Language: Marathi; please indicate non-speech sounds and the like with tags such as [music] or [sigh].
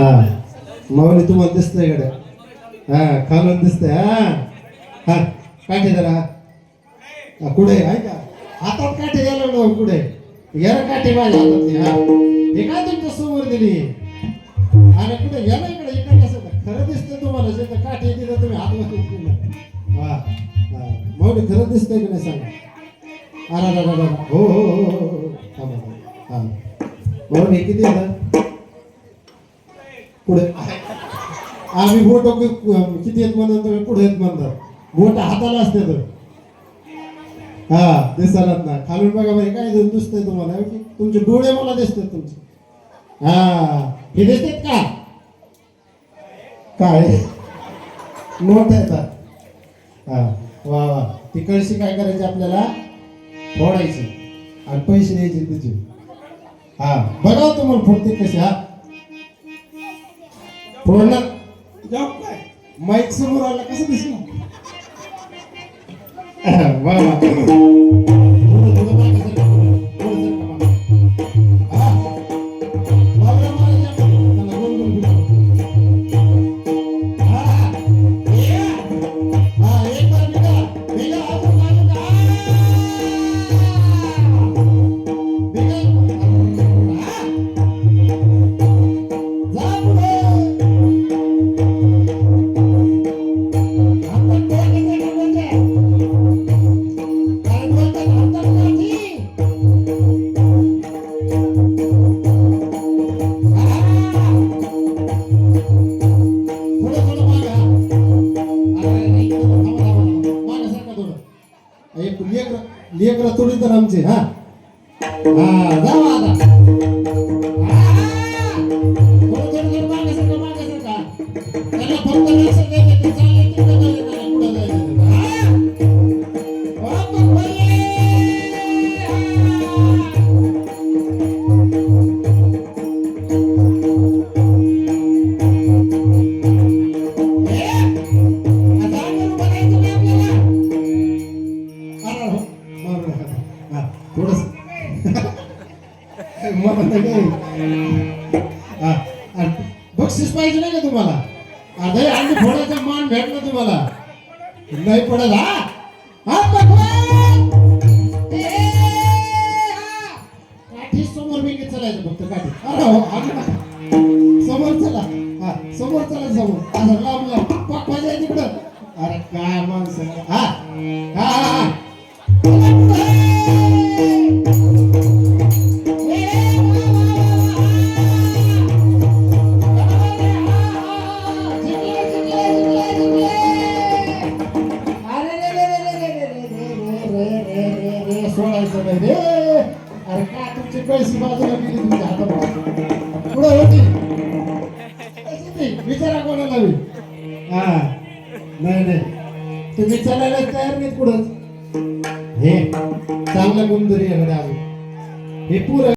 ಹಾಂ. ಮೌಲಿ ತುಂಬ ಅಂದಿಸ್ತೇ ಈ ಹಾ ಹಾಂ. ಕಾಲು ಹೊಂದಿಸ್ತೆ ಕಾಟಿದಾರ ಕುಡೆ, ಆಯ್ತಾ? ಆತ ಕಾಟಿ ಎಲ್ಲ ಕುಡೆ. ಎರ ಕಾಟಿ ಮಾಡಿ ಏಕಾದಂತ ಖರೀದಿಸ್ತೇನೆ ಆಗ ಕೂಡ, ಎಲ್ಲ ಕಡೆ ಈ ಕಡೆ ಖರೀದಿಸ್ತೆ ತುಂಬ ರಜೆಯಿಂದ ಕಾಟಿ ಇದ್ದಿದ್ದ ತುಂಬ ಆತ್ಮಹತ್ಯೆ ಹಾಂ ಮೌಲಿ ಖರೀದಿಸ್ತಾ ಇದ್ದೀನಿ ಸರ್ ಆರಾಡ ಓ ಹೋ. ಹೋ ಹಾಂ ಮೌಲಿ ಹೇಗಿದೆಯಲ್ಲ पुढे. आम्ही बोट किती आहेत म्हणून तुम्ही पुढे आहेत म्हणतात बोट हाताला असते तर. हा दिसालात ना. खालून बघा बाई काय दिसतंय तुम्हाला? तुमचे डोळे मला दिसतात तुमचे. हा हे दिसतात का? काय? नोट येतात हा वा वा. ती कळशी काय करायची आपल्याला? फोडायची. आणि पैसे द्यायचे तिचे हा बघा तुम्हाला फोडते कशी हा. हो ना जॉब काय? माईक समोर आला कसं दिसलं [laughs] वा. एक लेकर लेकरं थोडी तर आमचे हा. हा जावा आता थोडं थोडं थोडं मागे सरका मागे फक्त बक्षीस पाहिजे नाही का तुम्हाला? हे अंडी फोडायचा मान भेटला तुम्हाला. नाही पडत हा! काठी समोर मी चालायचं फक्त काठी. अरे हो. समोर चला. हा समोर चला समोर लांब लांब रे रे रे सोडायचं नाही रे. अरे काय तुमची पैसे बाजूला गेली तुमच्या हातात पुढे होती विचारा कोणाला बी. हा. नाही नाही. तुम्ही चालायला तयार नाहीत पुढं हे चांगलं गुणदरी आहे अजून हे पुरं